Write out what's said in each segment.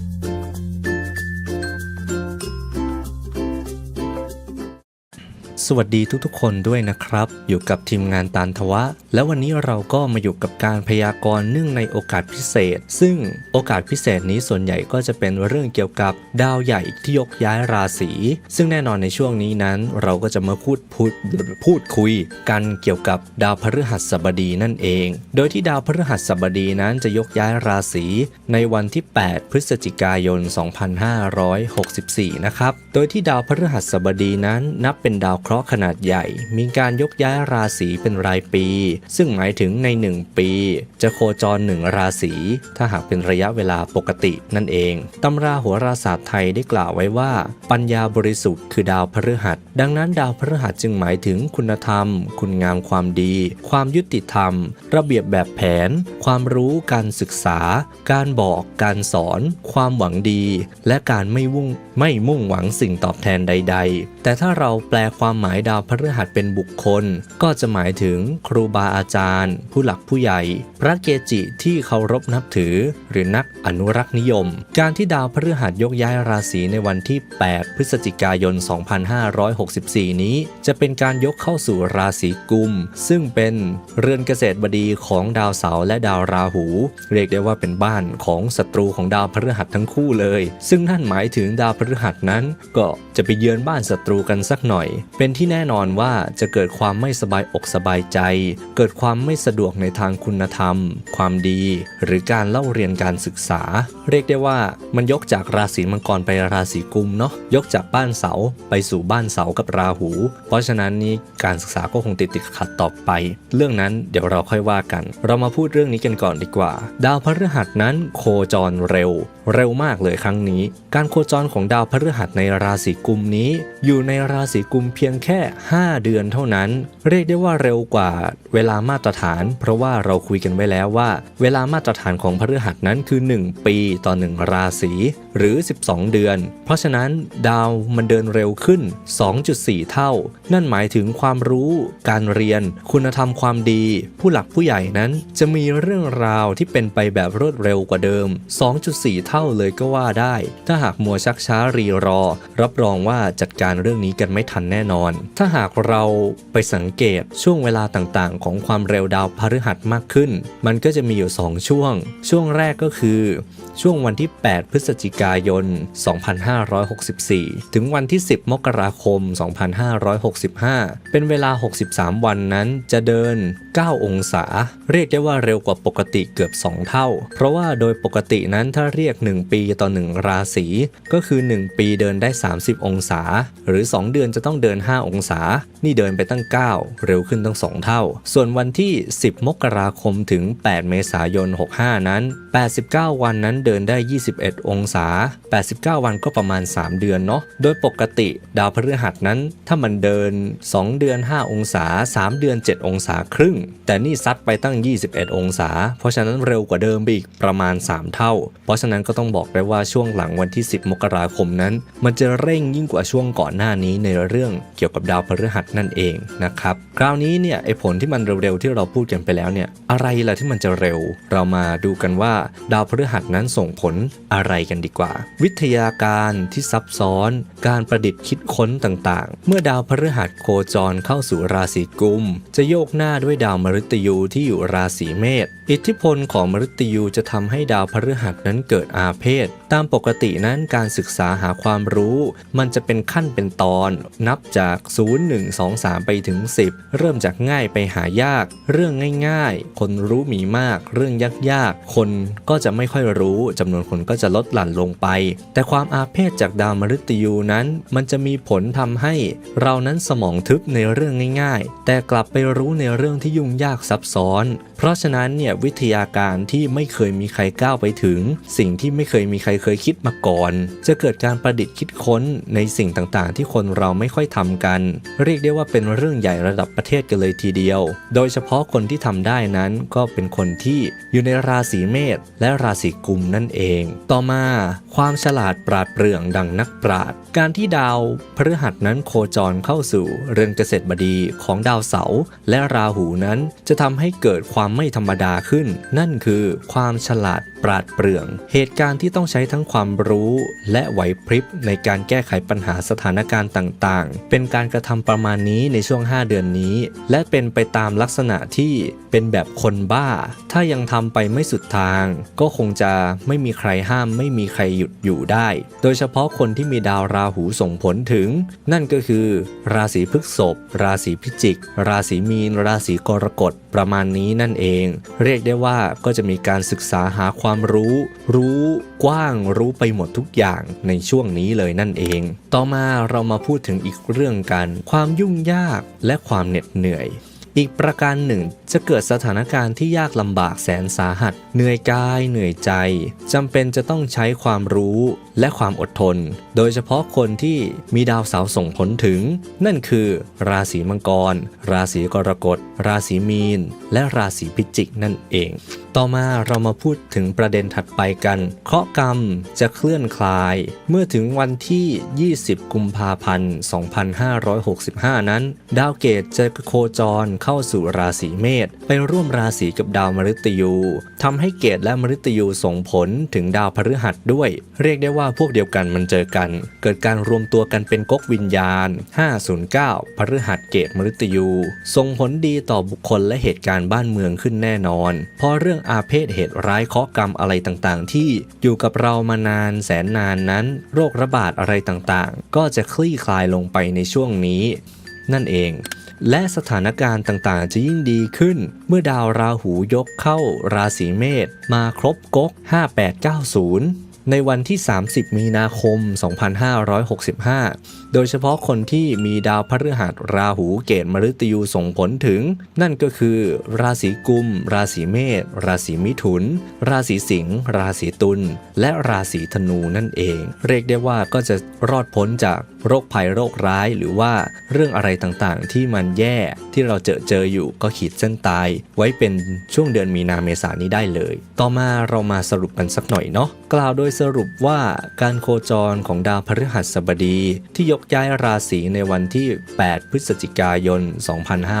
Thank you. สวัสดีทุกๆ คนด้วยนะครับ อยู่กับทีมงานตานทวะ และวันนี้เราก็มาอยู่กับการพยากรณ์เนื่องในโอกาสพิเศษ ซึ่งโอกาสพิเศษนี้ส่วนใหญ่ก็จะเป็นเรื่องเกี่ยวกับดาวใหญ่ที่ยกย้ายราศีซึ่งแน่นอนในช่วงนี้นั้น เราก็จะมาพูดพูดพูดคุย กันเกี่ยวกับดาวพฤหัสบดีนั่นเอง โดยที่ดาวพฤหัสบดีนั้นจะยกย้ายราศีในวันที่ 8 พฤศจิกายน 2564 นะครับโดยที่ดาวพฤหัสบดีนั้นนับเป็นดาวเคราะห์ขนาดใหญ่ มีการยกย้ายราศีเป็นรายปี ซึ่งหมายถึงใน 1 ปี จะโคจรหนึ่งราศีถ้าหากเป็นระยะเวลาปกตินั่นเองตำราโหัวราศาสตร์ไทยได้กล่าวไว้ว่า ปัญญาบริสุทธิ์คือดาวพฤหัส ดังนั้นดาวพฤหัสจึงหมายถึงคุณธรรม คุณงามความดี ความยุติธรรม ระเบียบแบบแผน ความรู้การศึกษา การบอกการสอน ความหวังดี และการไม่วุ่งไม่มุ่งหวังสิ่งตอบแทนใด ๆ แต่ถ้าเราแปลความหมายดาวพฤหัสเป็นบุคคล ก็จะหมายถึงครูบาอาจารย์ ผู้หลักผู้ใหญ่ พระเกจิที่เคารพนับถือ หรือนักอนุรักษ์นิยม การที่ดาวพฤหัสยกย้ายราศีในวันที่ 8 พฤศจิกายน 2564 นี้ จะเป็นการยกเข้าสู่ราศีกุม ซึ่งเป็นเรือนเกษตรบดีของดาวเสาร์และดาวราหู เรียกได้ว่าเป็นบ้านของศัตรูของดาวพฤหัสทั้งคู่เลย ซึ่งนั่นหมายถึงดาวพฤหัสนั้นก็จะไปเยือนบ้านศัตรูกันสักหน่อย เป็นที่แน่นอนว่าจะเกิดความไม่สบายอกสบายใจ เกิดความไม่สะดวกในทางคุณธรรม ความดี หรือการเล่าเรียนการศึกษา เรียกได้ว่ามันยกจากราศีมังกรไปราศีกุมเนาะยกจากบ้านเสาไปสู่บ้านเสากับราหู เพราะฉะนั้นนี่การศึกษาก็คงติดติดขัดต่อไป เรื่องนั้นเดี๋ยวเราค่อยว่ากัน เรามาพูดเรื่องนี้กันก่อนดีกว่า ดาวพฤหัสนั้นโคจรเร็ว เร็วมากเลยครั้งนี้ การโคจรของดาวพฤหัสในราศีกุมนี้ อยู่ในราศีกุมเพียงแค่ 5 เดือนเท่านั้น เรียกได้ว่าเร็วกว่าเวลามาตรฐาน เพราะว่าเราคุยกันไว้แล้วว่า เวลามาตรฐานของพฤหัสนั้นคือ 1 ปีต่อ 1 ราศีหรือ 12 เดือน เพราะฉะนั้นดาวมันเดินเร็วขึ้น 2.4 เท่า นั่นหมายถึงความรู้การเรียน คุณธรรมความดี ผู้หลักผู้ใหญ่นั้นจะมีเรื่องราวที่เป็นไปแบบรวดเร็วกว่าเดิม 2.4 เท่าเลยก็ว่าได้ ถ้าหากมัวชักช้ารีรอ รับรองว่าจัดการเรื่องนี้กันไม่ทันแน่นอนถ้าหากเราไปสังเกตช่วงเวลาต่างๆ ของความเร็วดาวพฤหัสมากขึ้น มันก็จะมีอยู่ 2 ช่วง ช่วงแรกก็คือ ช่วงวันที่ 8 พฤศจิกายน 2564 ถึงวันที่ 10 มกราคม 2565 เป็นเวลา 63 วันนั้นจะเดิน 9 องศา เรียกได้ว่าเร็วกว่าปกติเกือบ 2 เท่า เพราะว่าโดยปกตินั้นถ้าเรียก 1 ปีต่อ 1 ราศีก็คือ 1 ปีเดินได้ 30 องศา หรือ 2 เดือนจะต้องเดิน 5องศา นี่เดินไปตั้ง 9 เร็วขึ้นตั้ง 2 เท่า ส่วนวันที่ 10 มกราคมถึง 8 เมษายน 65 นั้น 89 วันนั้นเดินได้ 21 องศา 89 วันก็ประมาณ 3 เดือนเนาะ โดยปกติดาวพฤหัสนั้น ถ้ามันเดิน 2 เดือน 5 องศา 3 เดือน 7 องศาครึ่ง แต่นี่ซัดไปตั้ง 21 องศา เพราะฉะนั้นเร็วกว่าเดิมไปอีกประมาณ 3 เท่า เพราะฉะนั้นก็ต้องบอกได้ว่าช่วงหลังวันที่ 10 มกราคมนั้น มันจะเร่งยิ่งกว่าช่วงก่อนหน้านี้ในเรื่องเกี่ยวกับดาวพฤหัสนั่นเองนะครับ คราวนี้เนี่ยไอผลที่มันเร็วๆที่เราพูดกันไปแล้วเนี่ยอะไรล่ะที่มันจะเร็ว เรามาดูกันว่าดาวพฤหัสนั้นส่งผลอะไรกันดีกว่า วิทยาการที่ซับซ้อน การประดิษฐ์คิดค้นต่างๆ เมื่อดาวพฤหัสโคจรเข้าสู่ราศีกุม จะโยกหน้าด้วยดาวมฤตยูที่อยู่ราศีเมษอิทธิพลของมฤตยูจะทำให้ดาวพฤหัสนั้นเกิดอาเพศ ตามปกตินั้นการศึกษาหาความรู้ มันจะเป็นขั้นเป็นตอน นับจาก0 1 2 3 ไปถึง 10 เริ่มจากง่ายไปหายาก เรื่องง่ายๆ คนรู้มีมาก เรื่องยากๆ คนก็จะไม่ค่อยรู้จำนวนคนก็จะลดหลั่นลงไป แต่ความอาเพศจากดาวมฤตยูนั้น มันจะมีผลทำให้เรานั้นสมองทึบในเรื่องง่าย ๆ แต่กลับไปรู้ในเรื่องที่ยุ่งยากซับซ้อน เพราะฉะนั้นเนี่ยวิทยาการที่ไม่เคยมีใครก้าวไปถึง สิ่งที่ไม่เคยมีใครเคยคิดมาก่อน จะเกิดการประดิษฐ์คิดค้นในสิ่งต่างๆ ที่คนเราไม่ค่อยทำกัน เรียกได้ว่าเป็นเรื่องใหญ่ระดับประเทศกันเลยทีเดียว โดยเฉพาะคนที่ทำได้นั้นก็เป็นคนที่อยู่ในราศีเมษและราศีกุมนั่นเอง ต่อมาความฉลาดปราดเปรื่องดังนักปราด การที่ดาวพฤหัสนั้นโคจรเข้าสู่เรือนเกษตรบดีของดาวเสาร์และราหูนั้นจะทำให้เกิดความไม่ธรรมดาขึ้น นั่นคือความฉลาดปราดเปรื่อง เหตุการณ์ที่ต้องใช้ทั้งความรู้และไหวพริบในการแก้ไขปัญหาสถานการณ์ต่างๆ เป็นการกระทำประมาณนี้ในช่วง 5 เดือนนี้ และเป็นไปตามลักษณะที่เป็นแบบคนบ้า ถ้ายังทำไปไม่สุดทาง ก็คงจะไม่มีใครห้ามไม่มีใครหยุดอยู่ได้ โดยเฉพาะคนที่มีดาวราหูส่งผลถึง นั่นก็คือ ราศีพฤษภราศีพิจิก ราศีมีน ราศีกรกฎประมาณนี้นั่นเองเรียกได้ว่าก็จะมีการศึกษาหาความรู้ รู้กว้างรู้ไปหมดทุกอย่างในช่วงนี้เลยนั่นเอง ต่อมาเรามาพูดถึงอีกเรื่องกัน ความยุ่งยากและความเหน็ดเหนื่อย อีกประการหนึ่ง จะเกิดสถานการณ์ที่ยากลำบากแสนสาหัส เหนื่อยกาย เหนื่อยใจจำเป็นจะต้องใช้ความรู้และความอดทน โดยเฉพาะคนที่มีดาวเสาร์ส่งผลถึง นั่นคือ ราศีมังกร ราศีกรกฎ ราศีมีน และราศีพิจิกนั่นเอง ต่อมาเรามาพูดถึงประเด็นถัดไปกัน เคราะห์กรรมจะเคลื่อนคลาย เมื่อถึงวันที่ 20 กุมภาพันธ์ 2565 นั้น ดาวเกตจะโคจรเข้าสู่ราศีเมษไปร่วมราศีกับดาวมฤตยูทำให้เกตและมฤตยูส่งผลถึงดาวพฤหัสด้วย เรียกได้ว่าพวกเดียวกันมันเจอกัน เกิดการรวมตัวกันเป็นก๊กวิญญาณ 509 พฤหัสเกตมฤตยูส่งผลดีต่อบุคคลและเหตุการณ์บ้านเมืองขึ้นแน่นอน เพราะเรื่องอาเพศเหตุร้ายเคาะกรรมอะไรต่างๆ ที่อยู่กับเรามานานแสนนานนั้น โรคระบาดอะไรต่างๆ ก็จะคลี่คลายลงไปในช่วงนี้ นั่นเอง และสถานการณ์ต่างๆ จะยิ่งดีขึ้น เมื่อดาวราหูยกเข้าราศีเมษมาครบก๊ก 5890 ในวันที่ 30 มีนาคม 2565 โดยเฉพาะคนที่มีดาวพฤหัสราหูเกตมฤตยูส่งผลถึง นั่นก็คือ ราศีกุม ราศีเมษ ราศีมิถุน ราศีสิงห์ ราศีตุล และราศีธนูนั่นเอง เรียกได้ว่าก็จะรอดพ้นจากโรคภัยโรคร้ายหรือว่าเรื่องอะไรต่างๆ ที่มันแย่ที่เราเจอเจออยู่ก็ขีดเส้นตาย ไว้เป็นช่วงเดือนมีนาเมษานนี้ได้เลย ต่อมาเรามาสรุปกันสักหน่อยเนาะกล่าวโดยสรุปว่าการโคจรของดาวพฤหัสบดีที่ยกย้ายราศีในวันที่ 8 พฤศจิกายน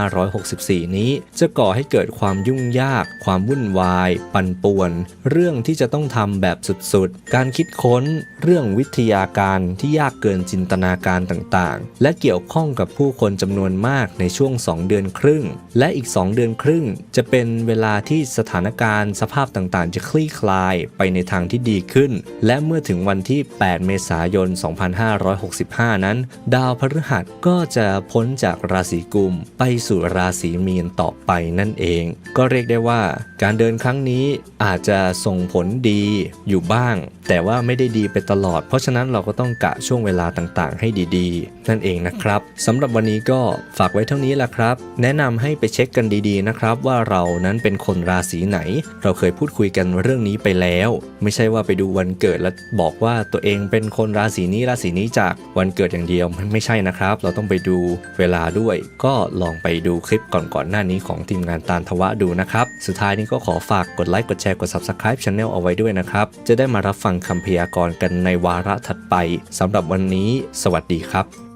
2564 นี้ จะก่อให้เกิดความยุ่งยาก ความวุ่นวาย ปั่นป่วน เรื่องที่จะต้องทำแบบสุดๆ การคิดค้น เรื่องวิทยาการที่ยากเกินจินตนาการต่างๆ และเกี่ยวข้องกับผู้คนจำนวนมากในช่วง 2 เดือนครึ่ง และอีก 2 เดือนครึ่ง จะเป็นเวลาที่สถานการณ์สภาพต่างๆ จะคลี่คลายไปในทางที่ดีขึ้นและเมื่อถึงวันที่ 8 เมษายน 2565 นั้น ดาวพฤหัสก็จะพ้นจากราศีกุม ไปสู่ราศีมีนต่อไปนั่นเอง ก็เรียกได้ว่า การเดินครั้งนี้อาจจะส่งผลดีอยู่บ้าง แต่ว่าไม่ได้ดีไปตลอด เพราะฉะนั้นเราก็ต้องกะช่วงเวลาต่างๆ ให้ดีๆ นั่นเองนะครับสำหรับวันนี้ก็ฝากไว้เท่านี้แหละครับ แนะนำให้ไปเช็คกันดีๆนะครับ ว่าเรานั้นเป็นคนราศีไหน เราเคยพูดคุยกันเรื่องนี้ไปแล้ว ไม่ใช่ว่าไปดูวันเกิดแล้วบอกว่าตัวเองเป็นคนราศีนี้ราศีนี้จากวันเกิดอย่างเดียวไม่ใช่นะครับ เราต้องไปดูเวลาด้วย ก็ลองไปดูคลิปก่อนๆหน้านี้ของทีมงานตาลทวะดูนะครับ สุดท้ายนี้ก็ขอฝากกดไลค์กดแชร์กด subscribe channel เอาไว้ด้วยนะครับ จะได้มารับฟังคำพยากรณ์กันในวาระถัดไปสำหรับวันนี้ สวัสดีครับ